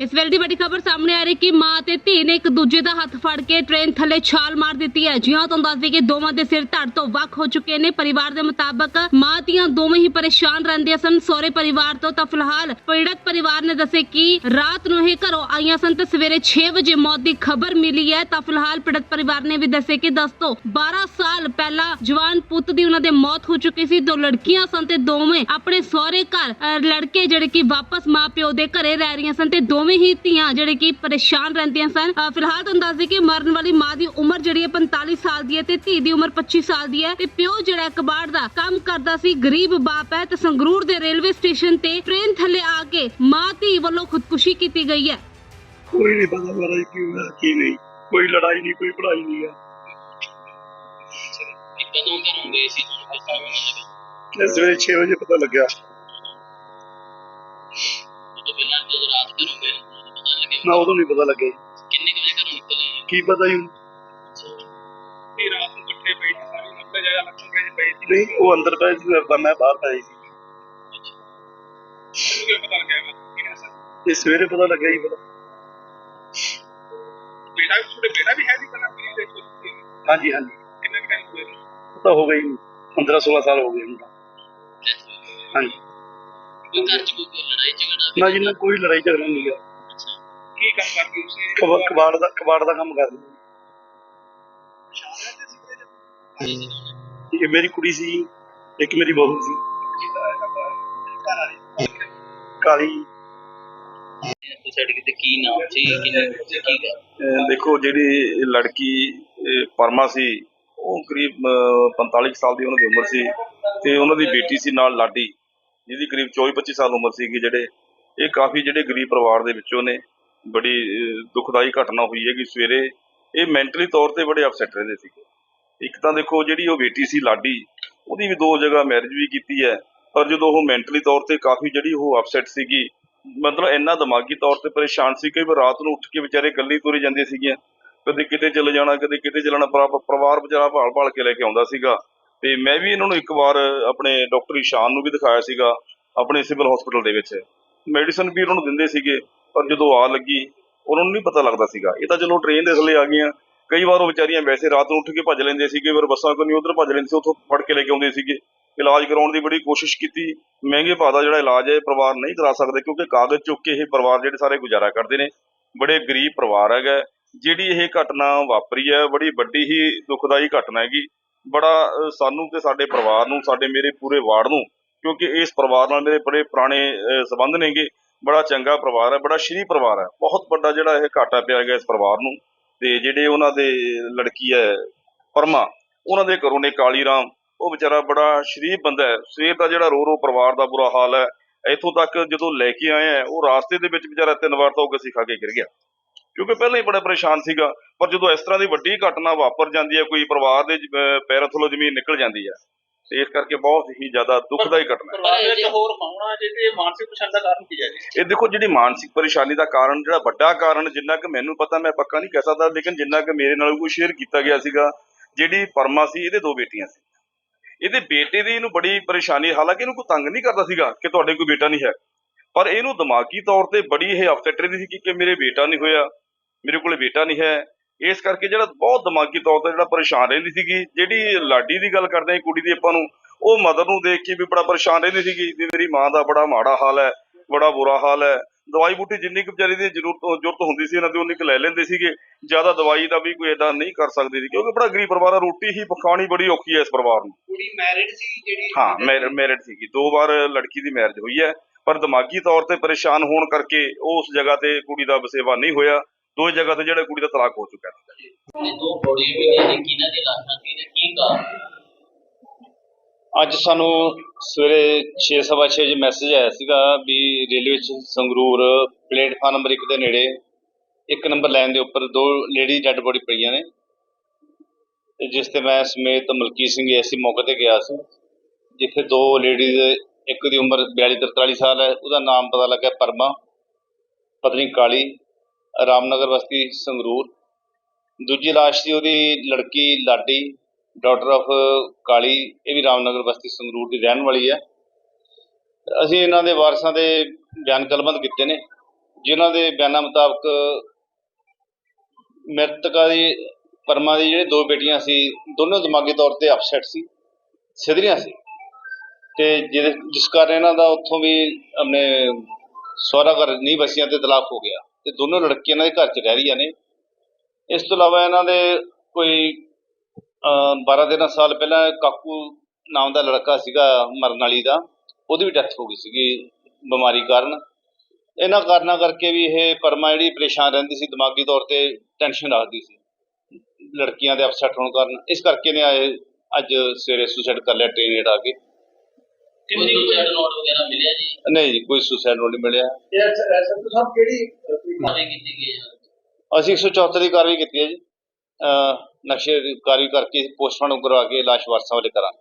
ਇਸ ਵੇਲੇ ਦੀ ਵੱਡੀ ਖਬਰ ਸਾਹਮਣੇ ਆ ਰਹੀ ਕਿ ਮਾਂ ਤੇ ਧੀ ਨੇ ਇੱਕ ਦੂਜੇ ਦਾ ਹੱਥ ਫੜ ਕੇ ਟ੍ਰੇਨ ਥੱਲੇ ਛਾਲ ਮਾਰ ਦਿੱਤੀ ਹੈ ਜਿਉਂ ਤੁਹਾਨੂੰ ਦੱਸ ਦਈਏ ਕਿ ਦੋਵਾਂ ਦੇ ਸਿਰ ਧੜ ਤੋਂ ਵੱਖ ਹੋ ਚੁੱਕੇ ਨੇ ਪਰਿਵਾਰ ਦੇ ਮੁਤਾਬਕ ਮਾਂ ਧੀਆਂ ਦੋਵੇਂ ਹੀ ਪਰੇਸ਼ਾਨ ਰਹਿੰਦੀਆਂ ਸਨ ਸਹੁਰੇ ਪਰਿਵਾਰ ਤੋਂ ਤਾਂ ਫਿਲਹਾਲ ਪੀੜਤ ਪਰਿਵਾਰ ਨੇ ਦੱਸੇ ਕਿ ਰਾਤ ਨੂੰ ਇਹ ਘਰੋਂ ਆਈਆਂ ਸਨ ਤੇ ਸਵੇਰੇ 6 ਵਜੇ ਮੌਤ ਦੀ ਖਬਰ ਮਿਲੀ ਹੈ ਤਾਂ ਫਿਲਹਾਲ ਪੀੜਤ ਪਰਿਵਾਰ ਨੇ ਵੀ ਦੱਸੇ ਕਿ 10 ਤੋਂ 12 ਸਾਲ ਪਹਿਲਾਂ ਜਵਾਨ ਪੁੱਤ ਦੀ ਉਹਨਾਂ ਦੇ ਮੌਤ ਹੋ ਚੁੱਕੀ ਸੀ ਦੋ ਲੜਕੀਆਂ ਸਨ ਤੇ ਦੋਵੇਂ ਆਪਣੇ ਸਹੁਰੇ ਘਰ ਅਹ, ਲੜਕੇ ਜਿਹੜੇ ਕਿ ਵਾਪਸ ਮਾਪਿਓ ਦੇ ਘਰੇ ਰਹਿ ਰਹੀਆਂ ਸਨ ਤੇ ਦੋਵੇਂ ਹੀ ਧੀਆਂ ਜਿਹੜੇ ਕਿ ਪਰੇਸ਼ਾਨ ਰਹਿੰਦੀਆਂ ਸਨ। ਫਿਲਹਾਲ ਤੁਹਾਨੂੰ ਦੱਸ ਦਈਏ ਕਿ ਮਰਨ ਵਾਲੀ ਮਾਂ ਦੀ ਉਮਰ ਜਿਹੜੀ ਹੈ 45 ਸਾਲ ਦੀ ਹੈ ਤੇ ਧੀ ਦੀ ਉਮਰ 25 ਸਾਲ ਦੀ ਹੈ। ਤੇ ਪਿਓ ਜਿਹੜਾ ਕਬਾੜ ਦਾ ਕੰਮ ਕਰਦਾ ਸੀ ਗਰੀਬ ਬਾਪ ਹੈ ਤੇ ਸੰਗਰੂਰ ਦੇ ਰੇਲਵੇ ਸਟੇਸ਼ਨ ਤੇ ਟ੍ਰੇਨ ਥੱਲੇ ਆ ਕੇ ਮਾਂ ਧੀ ਵੱਲੋਂ ਖੁਦਕੁਸ਼ੀ ਕੀਤੀ ਗਈ ਹੈ। ਕੋਈ ਨਹੀਂ ਪਤਾ ਮਹਾਰਾਜ ਕੀ ਹੋਇਆ ਕੀ ਨਹੀਂ। ਕੋਈ ਲੜਾਈ ਨਹੀਂ ਕੋਈ ਪੜਾਈ ਨਹੀਂ ਹੈ। ਕਦੋਂ ਘਰੋਂ ਗਏ ਸੀ? ਤੁਹਾਨੂੰ ਪਤਾ ਨਹੀਂ ਸਵੇਰੇ 6 ਵਜੇ ਪਤਾ ਲੱਗਿਆ। ਨਾ ਉਦੋਂ ਨਹੀਂ ਪਤਾ। ਕਿੰਨੇ ਕੁ ਵਜੇ ਘਰੋਂ ਨਿਕਲੇ? ਆ? ਕੀ ਪਤਾ ਜੀ ਵੀ ਰਾਤ ਨੂੰ ਇਕੱਠੇ ਪਈ ਸੀ ਸਾਰੀ ਮੱਤੇ ਜਾਇਆ ਲੱਖੋਂ ਚ ਪਈ ਸੀ। ਨਹੀਂ ਉਹ ਅੰਦਰ ਪਏ ਸੀ ਮੈਂ- ਮੈਂ ਬਾਹਰ ਪਈ ਸੀ। ਕਿਵੇਂ ਪਤਾ ਲੱਗਿਆ ਕਿਹਨੇ ਸਰ ਤੇ ਸਵੇਰੇ ਪਤਾ ਲੱਗਿਆ ਜੀ ਪਤਾ। ਬੇਟਾ ਵੀ ਤੁਹਾਡੇ ਬੇਟਾ ਵੀ ਹੈ ਜੀ ਕਨਾ ਪੁਲਿਸ ਦੇ ਕੋਲ ਹਾਂਜੀ ਹਾਂਜੀ। ਕਿੰਨੇ ਟਾਈਮ ਤਾਂ ਹੋ ਗਈ 15 16 ਸਾਲ ਹੋ ਗਏ ਹੁਣ। ਹਾਂਜੀ। ਕੋਈ ਘਰ ਚ ਕੋਈ ਲੜਾਈ ਝਗੜਾ? ਨਾ ਜੀ ਨਾ ਕੋਈ ਲੜਾਈ ਝਗੜਾ ਨਹੀਂ ਗਿਆ ਕੰਮ ਕਰਦੇ ਤੁਸੀਂ ਕਬਾ- ਕਬਾੜ ਦਾ ਕਬਾੜ ਦਾ ਕੰਮ ਕਰਦੇ। ਇਹ ਮੇਰੀ ਕੁੜੀ ਸੀ ਇੱਕ ਮੇਰੀ ਬਹੂ ਸੀ। ਕਾਲੀ। ਸੁਸਾਇਟੀ ਕਿਤੇ ਕੀ ਨਾਮ ਸੀ ਕਿੰਨੇ ਸੀ ਕੀ ਗੱਲ? ਅਹ ਦੇਖੋ ਜਿਹੜੀ ਲੜਕੀ ਪਰਮਾ ਸੀ ਉਹ ਕਰੀਬ ਅਹ 45 ਸਾਲ ਦੀ ਉਹਨਾਂ ਦੀ ਉਮਰ ਸੀ ਤੇ ਉਹਨਾਂ ਦੀ ਬੇਟੀ ਸੀ ਨਾਲ ਲਾਡੀ ਜਿਹਦੀ ਕਰੀਬ 24-25 ਸਾਲ ਉਮਰ ਸੀਗੀ ਜਿਹੜੇ। ਇਹ ਕਾਫੀ ਜਿਹੜੇ ਗਰੀਬ ਪਰਿਵਾਰ ਦੇ ਵਿੱਚੋਂ ਨੇ। ਬੜੀ, ਅਹ, ਦੁਖਦਾਈ ਘਟਨਾ ਹੋਈ ਹੈ ਕਿ ਸਵੇਰੇ। ਇਹ ਮੈਂਟਲੀ ਤੌਰ ਤੇ ਬੜੇ ਅਪਸੈਟ ਰਹਿੰਦੇ ਸੀਗੇ। ਇੱਕ ਤਾਂ ਦੇਖੋ, ਜਿਹੜੀ ਉਹ ਬੇਟੀ ਸੀ ਲਾਡੀ, ਉਹਦੀ ਵੀ ਦੋ ਜਗ੍ਹਾ ਮੈਰਿਜ ਵੀ ਕੀਤੀ ਹੈ। ਪਰ ਜਦੋਂ ਉਹ ਮੈਂਟਲੀ ਤੌਰ ਤੇ ਕਾਫੀ ਜਿਹੜੀ ਉਹ ਅਪਸੈਟ ਸੀਗੀ, ਮਤਲਬ ਇੰਨਾ ਦਿਮਾਗੀ ਤੌਰ ਤੇ ਪਰੇਸ਼ਾਨ ਸੀ ਕਈ ਵਾਰ ਰਾਤ ਨੂੰ ਉੱਠ ਕੇ ਵਿਚਾਰੇ ਗੱਲੀ ਤੁਰੇ ਜਾਂਦੇ ਸੀਗੀਆਂ ਕਦੇ ਕਿਤੇ ਚਲੇ ਜਾਣਾ, ਕਦੇ ਕਿਤੇ ਚਲਣਾ ਪਰਿਵਾਰ ਵਿਚਾਰਾ ਭਾਲ ਭਾਲ ਕੇ ਲੈ ਕੇ ਆਉਂਦਾ ਸੀਗਾ। ਤੇ ਮੈਂ ਵੀ ਇਹਨਾਂ ਨੂੰ ਇੱਕ ਵਾਰ ਆਪਣੇ ਡਾਕਟਰ ਇਸ਼ਾਨ ਨੂੰ ਵੀ ਦਿਖਾਇਆ ਸੀਗਾ, ਆਪਣੇ ਸਿਵਲ ਹਸਪੀਟਲ ਦੇ ਵਿੱਚ। ਮੈਡੀਸਨ ਵੀ ਉਹਨਾਂ ਨੂੰ ਦਿੰਦੇ ਸੀਗੇ। ਪਰ ਜਦੋਂ ਆ ਲੱਗੀ ਉਹਨਾਂ ਨੂੰ ਨਹੀਂ ਪਤਾ ਲੱਗਦਾ ਸੀਗਾ। ਇਹ ਤਾਂ ਚਲੋ ਟ੍ਰੇਨ ਦੇ ਥੱਲੇ ਆ ਗਈਆਂ। ਕਈ ਵਾਰ ਉਹ ਵਿਚਾਰੀਆਂ ਵੈਸੇ ਰਾਤ ਨੂੰ ਉੱਠ ਕੇ ਭੱਜ ਲੈਂਦੇ ਸੀਗੇ ਫਿਰ ਬੱਸਾਂ ਕੋਈ ਨਹੀਂ ਉਧਰ ਭੱਜ ਲੈਂਦੇ ਸੀ ਉੱਥੋਂ ਫੜ ਕੇ ਲੈ ਕੇ ਆਉਂਦੇ ਸੀਗੇ। ਇਲਾਜ ਕਰਾਉਣ ਦੀ ਬੜੀ ਕੋਸ਼ਿਸ਼ ਕੀਤੀ। ਮਹਿੰਗੇ ਭਾਅ ਦਾ ਜਿਹੜਾ ਇਲਾਜ ਹੈ ਇਹ ਪਰਿਵਾਰ ਨਹੀਂ ਕਰਾ ਸਕਦੇ ਕਿਉਂਕਿ ਕਾਗਜ਼ ਚੁੱਕ ਕੇ ਇਹ ਪਰਿਵਾਰ ਜਿਹੜੇ ਸਾਰੇ ਗੁਜ਼ਾਰਾ ਕਰਦੇ ਨੇ ਬੜੇ ਗਰੀਬ ਪਰਿਵਾਰ ਹੈਗਾ। ਜਿਹੜੀ ਇਹ ਘਟਨਾ ਵਾਪਰੀ ਹੈ ਬੜੀ ਵੱਡੀ ਹੀ ਦੁਖਦਾਈ ਘਟਨਾ ਹੈਗੀ। ਬੜਾ ਸਾਨੂੰ ਤੇ ਸਾਡੇ ਪਰਿਵਾਰ ਨੂੰ ਸਾਡੇ ਮੇਰੇ ਪੂਰੇ ਵਾਰਡ ਨੂੰ ਕਿਉਂਕਿ ਇਸ ਪਰਿਵਾਰ ਨਾਲ ਮੇਰੇ ਬੜੇ ਪੁਰਾਣੇ ਅਹ, ਸੰਬੰਧ ਨੇਗੇ। ਬੜਾ ਚੰਗਾ ਪਰਿਵਾਰ ਹੈ, ਬੜਾ ਸ਼੍ਰੀ ਪਰਿਵਾਰ ਹੈ। ਬਹੁਤ ਵੱਡਾ ਜਿਹੜਾ ਇਹ ਘਾਟਾ ਪਿਆ ਗਿਆ ਇਸ ਪਰਿਵਾਰ ਨੂੰ। ਤੇ ਜਿਹੜੇ ਉਹਨਾਂ ਦੇ ਲੜਕੀ ਹੈ, ਪਰਮਾ, ਉਹਨਾਂ ਦੇ ਘਰੋਂ ਨੇ ਕਾਲੀ ਰਾਮ ਉਹ ਵਿਚਾਰਾ ਬੜਾ ਸ਼ਰੀਫ ਬੰਦਾ ਹੈ। ਸਵੇਰ ਦਾ ਜਿਹੜਾ ਰੋ ਰੋ ਪਰਿਵਾਰ ਦਾ ਬੁਰਾ ਹਾਲ ਹੈ, ਇੱਥੋਂ ਤੱਕ ਜਦੋਂ ਲੈ ਕੇ ਆਏ ਆ ਉਹ ਰਾਸਤੇ ਦੇ ਵਿੱਚ ਵਿਚਾਰਾ ਤਿੰਨ ਵਾਰ ਤਾਂ ਉਹ ਗਸੀ ਖਾ ਕੇ ਗਿਰ ਗਿਆ। ਕਿਉਂਕਿ ਪਹਿਲਾਂ ਹੀ ਬੜਾ ਪਰੇਸ਼ਾਨ ਸੀਗਾ, ਪਰ ਜਦੋਂ ਇਸ ਤਰ੍ਹਾਂ ਦੀ ਵੱਡੀ ਘਟਨਾ ਵਾਪਰ ਜਾਂਦੀ ਹੈ, ਕੋਈ ਪਰਿਵਾਰ ਦੇ ਜ- ਪੈਰਾਂ ਥੱਲੋਂ ਜ਼ਮੀਨ ਨਿਕਲ ਜਾਂਦੀ ਹੈ ਤੇ ਇਸ ਕਰਕੇ ਬਹੁਤ ਹੀ ਜ਼ਿਆਦਾ ਦੁਖਦਾਈ ਘਟਨਾ ਹੈ। ਪਰਿਵਾਰ ਵਿੱਚ ਹੋਰ ਕੌਣਾ ਜਿਹਦੇ ਮਾਨਸਿਕ ਪਛਾਣ ਦਾ ਕਾਰਨ ਕੀ ਹੈ ਜੀ? ਇਹ ਦੇਖੋ ਜਿਹੜੀ ਮਾਨਸਿਕ ਪਰੇਸ਼ਾਨੀ ਦਾ ਕਾਰਨ ਜਿਹੜਾ ਵੱਡਾ ਕਾਰਨ ਜਿੰਨਾ ਕਿ ਮੈਨੂੰ ਪਤਾ ਮੈਂ ਪੱਕਾ ਨਹੀਂ ਕਹਿ ਸਕਦਾ ਲੇਕਿਨ ਜਿੰਨਾ ਕਿ ਮੇਰੇ ਨਾਲ ਕੋਈ ਸ਼ੇਅਰ ਕੀਤਾ ਗਿਆ ਸੀਗਾ ਜਿਹੜੀ ਪਰਮਾ ਸੀ ਇਹਦੇ ਦੋ ਬੇਟੀਆਂ ਸੀ। ਇਹਦੇ ਬੇਟੇ ਦੀ ਇਹਨੂੰ ਬੜੀ ਪਰੇਸ਼ਾਨੀ ਹਾਲਾਂਕਿ ਇਹਨੂੰ ਕੋਈ ਤੰਗ ਨਹੀਂ ਕਰਦਾ ਸੀਗਾ ਕਿ ਤੁਹਾਡੇ ਕੋਈ ਬੇਟਾ ਨਹੀਂ ਹੈ। ਪਰ ਇਹਨੂੰ ਦਿਮਾਗੀ ਤੌਰ ਤੇ ਬੜੀ ਇਹ ਅਪਸੈਟ ਰਹਿੰਦੀ ਸੀ ਕਿ- ਕਿ ਮੇਰੇ ਬੇਟਾ ਨਹੀਂ ਹੋਇਆ ਮੇਰੇ ਕੋਲੇ ਬੇਟਾ ਨਹੀਂ ਹੈ ਇਸ ਕਰਕੇ ਜਿਹੜਾ ਬਹੁਤ ਦਿਮਾਗੀ ਤੌਰ ਤੇ ਜਿਹੜਾ ਪਰੇਸ਼ਾਨ ਰਹਿੰਦੀ ਸੀਗੀ ਜਿਹੜੀ ਲਾਡੀ ਦੀ ਗੱਲ ਕਰਦੇ ਹਾਂ ਕੁੜੀ ਦੀ ਆਪਾਂ ਨੂੰ ਉਹ ਮਦਰ ਨੂੰ ਦੇਖ ਕੇ ਵੀ ਬੜਾ ਪਰੇਸ਼ਾਨ ਰਹਿੰਦੀ ਸੀਗੀ ਵੀ ਮੇਰੀ ਮਾਂ ਦਾ ਬੜਾ ਮਾੜਾ ਹਾਲ ਹੈ ਬੜਾ ਬੁਰਾ ਹਾਲ ਹੈ। ਦਵਾਈ ਬੂਟੀ ਜਿੰਨੀ ਕੁ ਵਿਚਾਰੀ ਦੀ ਜ਼ਰੂਰਤ ਜ਼ਰੂਰਤ ਹੁੰਦੀ ਸੀ ਇਹਨਾਂ ਦੀ ਉਨੀ ਕੁ ਲੈ ਲੈਂਦੇ ਸੀਗੇ। ਜ਼ਿਆਦਾ ਦਵਾਈ ਦਾ ਵੀ ਕੋਈ ਏਦਾਂ ਨਹੀਂ ਕਰ ਸਕਦੀ ਸੀ ਕਿਉਂਕਿ ਬੜਾ ਗਰੀਬ ਪਰਿਵਾਰ ਆ ਰੋਟੀ ਹੀ ਪਕਾਉਣੀ ਬੜੀ ਔਖੀ ਹੈ ਇਸ ਪਰਿਵਾਰ ਨੂੰ। ਕੁੜੀ ਮੈਰਿਡ ਸੀ ਜਿਹੜੀ? ਹਾਂ ਮੈਰਿਡ ਸੀਗੀ। ਦੋ ਵਾਰ ਲੜਕੀ ਦੀ ਮੈਰਿਜ ਹੋਈ ਹੈ ਪਰ ਦਿਮਾਗੀ ਤੌਰ ਤੇ ਪਰੇਸ਼ਾਨ ਹੋਣ ਕਰਕੇ ਉਸ ਜਗ੍ਹਾ ਤੇ ਕੁੜੀ ਦਾ ਵਸੇਵਾ ਨਹੀਂ ਹੋਇਆ। ਦੋ ਜਗ੍ਹਾ ਤੇ ਜਿਹੜਾ ਕੁੜੀ ਦਾ ਤਲਾਕ ਹੋ ਚੁੱਕਾ ਹੈ। ਇਹ ਦੋ ਬੋਡੀਆਂ ਵੀ ਨੇ ਕਿਹਨਾਂ ਦੀ ਲਾਸ਼ਾਂ ਸੀ ਤੇ ਕੀ ਕਾਰਨ? ਅੱਜ ਸਾਨੂੰ ਸਵੇਰੇ 6:30 ਵਜੇ ਮੈਸੇਜ ਆਇਆ ਸੀਗਾ ਵੀ ਰੇਲਵੇ ਚ ਸੰਗਰੂਰ ਪਲੇਟਫਾਰਮ ਨੰਬਰ 1 ਦੇ ਨੇੜੇ ਇੱਕ ਨੰਬਰ ਲਾਈਨ ਦੇ ਉੱਪਰ ਦੋ ਲੇਡੀ ਡੈੱਡ ਬੋਡੀ ਪਈਆਂ ਨੇ। ਤੇ ਜਿਸ ਤੇ ਮੈਂ ਸਮੇਤ ਮਲਕੀਤ ਸਿੰਘ ਐਸੀ ਮੌਕੇ ਤੇ ਗਿਆ ਸੀ ਜਿੱਥੇ ਦੋ ਲੇਡੀਜ਼ ਇੱਕ ਦੀ ਉਮਰ 42 43 ਸਾਲ ਹੈ ਉਹਦਾ ਨਾਮ ਪਤਾ ਲੱਗਾ ਪਰਮਾ ਪਤਨੀ ਕਾਲੀ ਰਾਮਨਗਰ ਵਸਤੀ ਸੰਗਰੂਰ। ਦੂਜੀ ਲਾਸ਼ ਸੀ ਉਹਦੀ ਲੜਕੀ ਲਾਡੀ ਡਾਟਰ ਆਫ ਕਾਲੀ, ਇਹ ਵੀ ਰਾਮਨਗਰ ਬਸਤੀ ਸੰਗਰੂਰ ਦੀ ਰਹਿਣ ਵਾਲੀ ਹੈ। ਅਸੀਂ ਇਹਨਾਂ ਦੇ ਵਾਰਸਾਂ ਦੇ ਬਿਆਨ ਕਲਮਤ ਕੀਤੇ ਨੇ। ਜਿਨ੍ਹਾਂ ਦੇ ਬਿਆਨਾਂ ਮੁਤਾਬਕ ਮ੍ਰਿਤਕਾ ਦੀ, ਪਰਮਾ ਦੀ ਜਿਹੜੇ ਦੋ ਬੇਟੀਆਂ ਸੀ, ਦੋਨੋਂ ਦਿਮਾਗੀ ਤੌਰ ਤੇ ਅਪਸੈਟ ਸੀ, ਸਿਧਰੀਆਂ ਸੀ। ਤੇ ਜਿਹਦੇ, ਜਿਸ ਕਾਰਨ ਇਹਨਾਂ ਦਾ ਉੱਥੋਂ ਵੀ ਆਪਣੇ ਸਹੁਰਾ ਘਰ ਨਹੀਂ ਵਸੀਆਂ ਤੇ ਤਲਾਕ ਹੋ ਗਿਆ। ਤੇ ਦੋਨੋਂ ਲੜਕੀਆਂ ਇਹਨਾਂ ਦੇ ਘਰ 'ਚ ਰਹਿ ਰਹੀਆਂ ਨੇ। ਇਸ ਤੋਂ ਇਲਾਵਾ ਇਹਨਾਂ ਦੇ ਕੋਈ 12 13 ਸਾਲ ਪਹਿਲਾਂ ਕਾਕੂ ਨਾਮ ਦਾ ਲੜਕਾ ਸੀਗਾ ਮਰਨ ਵਾਲੀ ਦਾ, ਉਹਦੀ ਵੀ ਡੈਥ ਹੋ ਗਈ ਸੀਗੀ ਬਿਮਾਰੀ ਕਾਰਨ। ਇਹਨਾਂ ਕਾਰਨਾਂ ਕਰਕੇ ਵੀ ਇਹ ਪਰਮਾ ਜਿਹੜੀ ਪਰੇਸ਼ਾਨ ਰਹਿੰਦੀ ਸੀ, ਦਿਮਾਗੀ ਤੌਰ ਤੇ ਟੈਨਸ਼ਨ ਰੱਖਦੀ ਸੀ। ਲੜਕੀਆਂ ਦੇ ਅਪਸੈਟ ਹੋਣ ਕਾਰਨ। ਇਸ ਕਰਕੇ ਨੇ ਆਏ ਅੱਜ ਸਵੇਰੇ ਸੁਸਾਈਡ ਕਰ ਲਿਆ ਟ੍ਰੇਨ ਹੇਠ ਆ ਕੇ। ਕੋਈ ਸੁਸਾਈਡ ਨੋਟ ਵਗੈਰਾ ਮਿਲਿਆ ਜੀ? ਨਹੀਂ ਜੀ ਕੋਈ ਸੁਸਾਈਡ ਨੋਟ ਨਹੀਂ ਮਿਲਿਆ। ਕਾਰਵਾਈ ਕੀਤੀ ਗਈ ਹੈ? ਅਸੀਂ 174 ਦੀ ਕਾਰਵਾਈ ਕੀਤੀ ਹੈ ਜੀ। ਅਹ ਨਕਸ਼ੇ ਦੀ ਕਾਰਵਾਈ ਕਰਕੇ ਪੋਸਟਮਾਰਟਮ ਕਰਵਾ ਕੇ ਲਾਸ਼ ਵਾਰਸਾਂ ਵਾਲੇ ਕਰਾਂਗੇ